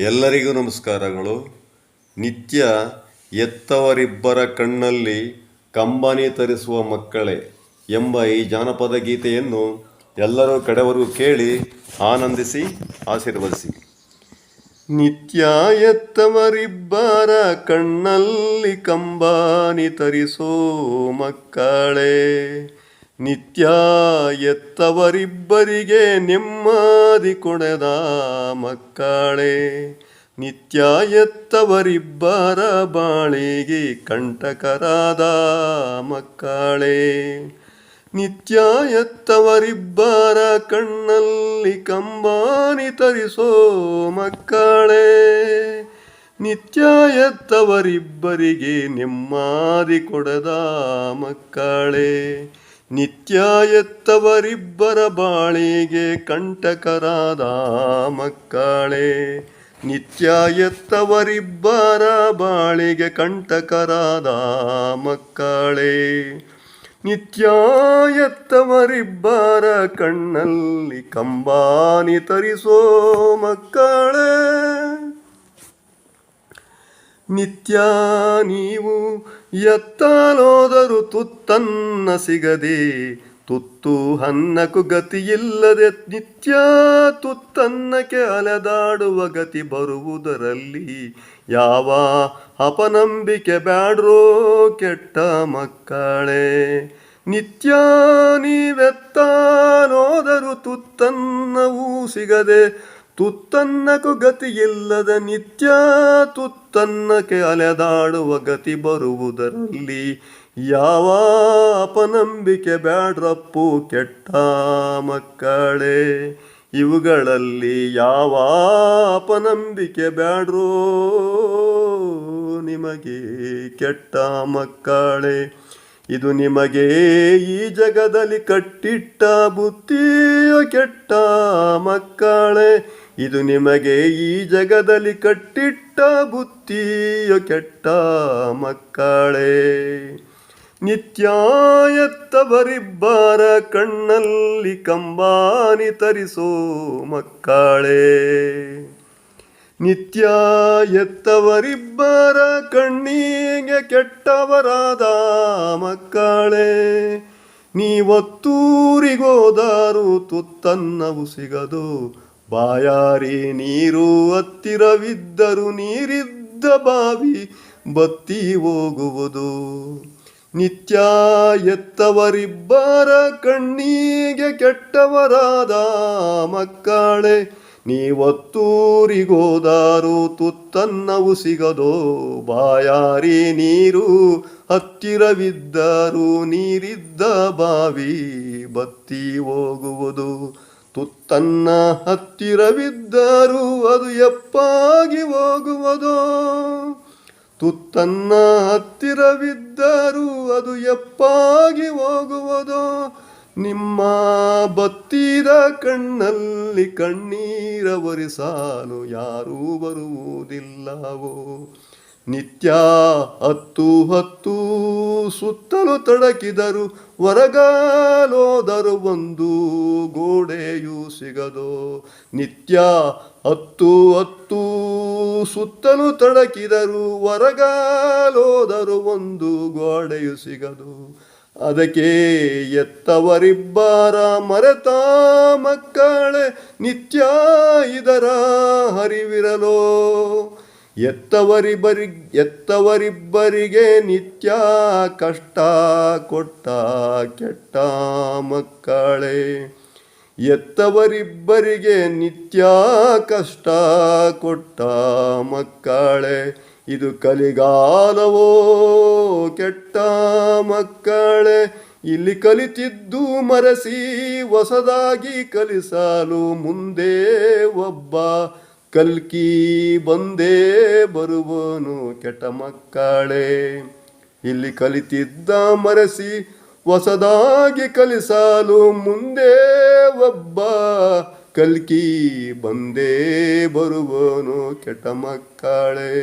ಎಲ್ಲರಿಗೂ ನಮಸ್ಕಾರಗಳು. ನಿತ್ಯ ಎತ್ತವರಿಬ್ಬರ ಕಣ್ಣಲ್ಲಿ ಕಂಬನಿ ತರಿಸುವ ಮಕ್ಕಳೇ ಎಂಬ ಈ ಜಾನಪದ ಗೀತೆಯನ್ನು ಎಲ್ಲರೂ ಕಡೆವರೆಗೂ ಕೇಳಿ ಆನಂದಿಸಿ, ಆಶೀರ್ವದಿಸಿ. ನಿತ್ಯ ಎತ್ತವರಿಬ್ಬರ ಕಣ್ಣಲ್ಲಿ ಕಂಬಾನಿ ತರಿಸೋ ಮಕ್ಕಳೇ ನಿತ್ಯ ಎತ್ತವರಿಬ್ಬರಿಗೆ ನೆಮ್ಮದಿ ಕೊಡದ ಮಕ್ಕಳೇ ನಿತ್ಯ ಎತ್ತವರಿಬ್ಬರ ಬಾಳಿಗೆ ಕಂಟಕರಾದ ಮಕ್ಕಳೇ ನಿತ್ಯ ಎತ್ತವರಿಬ್ಬರ ಕಣ್ಣಲ್ಲಿ ಕಂಬಾನಿ ತರಿಸೋ ಮಕ್ಕಳೇ ನಿತ್ಯ ಎತ್ತವರಿಬ್ಬರಿಗೆ ನೆಮ್ಮದಿ ಕೊಡದ ಮಕ್ಕಳೇ ನಿತ್ಯ ಎತ್ತವರಿಬ್ಬರ ಬಾಳಿಗೆ ಕಂಟಕರಾದ ಮಕ್ಕಳೇ ನಿತ್ಯ ಎತ್ತವರಿಬ್ಬರ ಬಾಳಿಗೆ ಕಂಟಕರಾದ ಮಕ್ಕಳೇ ನಿತ್ಯ ಎತ್ತವರಿಬ್ಬರ ಕಣ್ಣಲ್ಲಿ ಕಂಬಾನಿ ತರಿಸೋ ಮಕ್ಕಳೇ. ನಿತ್ಯ ನೀವು ಎತ್ತಲೋದರು ತುತ್ತನ್ನ ಸಿಗದೆ, ತುತ್ತು ಹನ್ನಕು ಗತಿಯಿಲ್ಲದೆ ನಿತ್ಯ ತುತ್ತನ್ನಕ್ಕೆ ಅಲೆದಾಡುವ ಗತಿ ಬರುವುದರಲ್ಲಿ ಯಾವ ಅಪನಂಬಿಕೆ ಬ್ಯಾಡ್ರೋ ಕೆಟ್ಟ ಮಕ್ಕಳೇ. ನಿತ್ಯ ನೀವೆತ್ತಾನೋದರೂ ತುತ್ತನ್ನವೂ ಸಿಗದೆ ತುತ್ತನ್ನಕು ಗತಿಯಿಲ್ಲದ ನಿತ್ಯ ತುತ್ತನ್ನಕ್ಕೆ ಅಲೆದಾಡುವ ಗತಿ ಬರುವುದರಲ್ಲಿ ಯಾವ ಅಪನಂಬಿಕೆ ಬ್ಯಾಡ್ರಪ್ಪು ಕೆಟ್ಟ ಮಕ್ಕಳೇ? ಇವುಗಳಲ್ಲಿ ಯಾವ ಅಪನಂಬಿಕೆ ಬ್ಯಾಡ್ರೋ? ನಿಮಗೆ ಕೆಟ್ಟ ಮಕ್ಕಳೇ, ಇದು ನಿಮಗೆ ಈ ಜಗದಲ್ಲಿ ಕಟ್ಟಿಟ್ಟ ಬುತ್ತಿಯ ಕೆಟ್ಟ ಮಕ್ಕಳೇ. ಇದು ನಿಮಗೆ ಈ ಜಗದಲ್ಲಿ ಕಟ್ಟಿಟ್ಟ ಬುತ್ತಿಯ ಕೆಟ್ಟ ಮಕ್ಕಳೇ. ನಿತ್ಯ ಎತ್ತವರಿಬ್ಬರ ಕಣ್ಣಲ್ಲಿ ಕಂಬಾನಿ ತರಿಸೋ ಮಕ್ಕಳೇ. ನಿತ್ಯ ಎತ್ತವರಿಬ್ಬರ ಕಣ್ಣಿಗೆ ಕೆಟ್ಟವರಾದ ಮಕ್ಕಳೇ. ನೀವತ್ತೂರಿಗೋದಾರು ತುತ್ತನ್ನವು ಸಿಗದು ಬಾಯಾರಿ ನೀರು ಹತ್ತಿರವಿದ್ದರು ನೀರಿದ್ದ ಬಾವಿ ಬತ್ತಿ ಹೋಗುವುದು. ನಿತ್ಯ ಎತ್ತವರಿಬ್ಬರ ಕಣ್ಣಿಗೆ ಕೆಟ್ಟವರಾದ ಮಕ್ಕಳೇ, ನೀವತ್ತೂರಿಗೋದಾರು ತುತ್ತನ್ನವು ಸಿಗದೋ? ಬಾಯಾರಿ ನೀರು ಹತ್ತಿರವಿದ್ದರು ನೀರಿದ್ದ ಬಾವಿ ಬತ್ತಿ ಹೋಗುವುದು. ತುತ್ತನ್ನ ಹತ್ತಿರವಿದ್ದರೂ ಅದು ಎಪ್ಪಾಗಿ ಹೋಗುವುದೋ. ತುತ್ತನ್ನ ಹತ್ತಿರವಿದ್ದರೂ ಅದು ಎಪ್ಪಾಗಿ ಹೋಗುವುದೋ. ನಿಮ್ಮ ಬತ್ತಿದ ಕಣ್ಣಲ್ಲಿ ಕಣ್ಣೀರ ಒರೆಸಾಲು ಯಾರೂ ಬರುವುದಿಲ್ಲವೋ. ನಿತ್ಯ ಹತ್ತು ಹತ್ತು ಸುತ್ತಲೂ ತಡಕಿದರು ಹೊರಗಾಲೋದರು ಒಂದು ಗೋಡೆಯೂ ಸಿಗದು. ನಿತ್ಯ ಹತ್ತು ಹತ್ತು ಸುತ್ತಲೂ ತಡಕಿದರು ಹೊರಗಾಲೋದರು ಒಂದು ಗೋಡೆಯು ಸಿಗದು. ಅದಕ್ಕೆ ಎತ್ತವರಿಬ್ಬರ ಮರೆತ ಮಕ್ಕಳೇ, ನಿತ್ಯ ಇದರ ಹರಿವಿರಲೋ. ಎತ್ತವರಿಬ್ಬರಿ, ಎತ್ತವರಿಬ್ಬರಿಗೆ ನಿತ್ಯ ಕಷ್ಟ ಕೊಟ್ಟ ಕೆಟ್ಟ ಮಕ್ಕಳೇ. ಎತ್ತವರಿಬ್ಬರಿಗೆ ನಿತ್ಯ ಕಷ್ಟ ಕೊಟ್ಟ ಮಕ್ಕಳೇ. ಇದು ಕಲಿಗಾಲವೋ ಕೆಟ್ಟ ಮಕ್ಕಳೇ. ಇಲ್ಲಿ ಕಲಿತಿದ್ದು ಮರಸಿ ಹೊಸದಾಗಿ ಕಲಿಸಲು ಮುಂದೆ ಒಬ್ಬ ಕಲ್ಕಿ ಬಂದೇ ಬರುವನು ಕೆಟ್ಟ ಮಕ್ಕಳೇ. ಇಲ್ಲಿ ಕಲಿತಿದ್ದ ಮರೆಸಿ ಹೊಸದಾಗಿ ಕಲಿಸಲು ಮುಂದೆ ಒಬ್ಬ ಕಲ್ಕಿ ಬಂದೇ ಬರುವನು ಕೆಟ್ಟ ಮಕ್ಕಳೇ.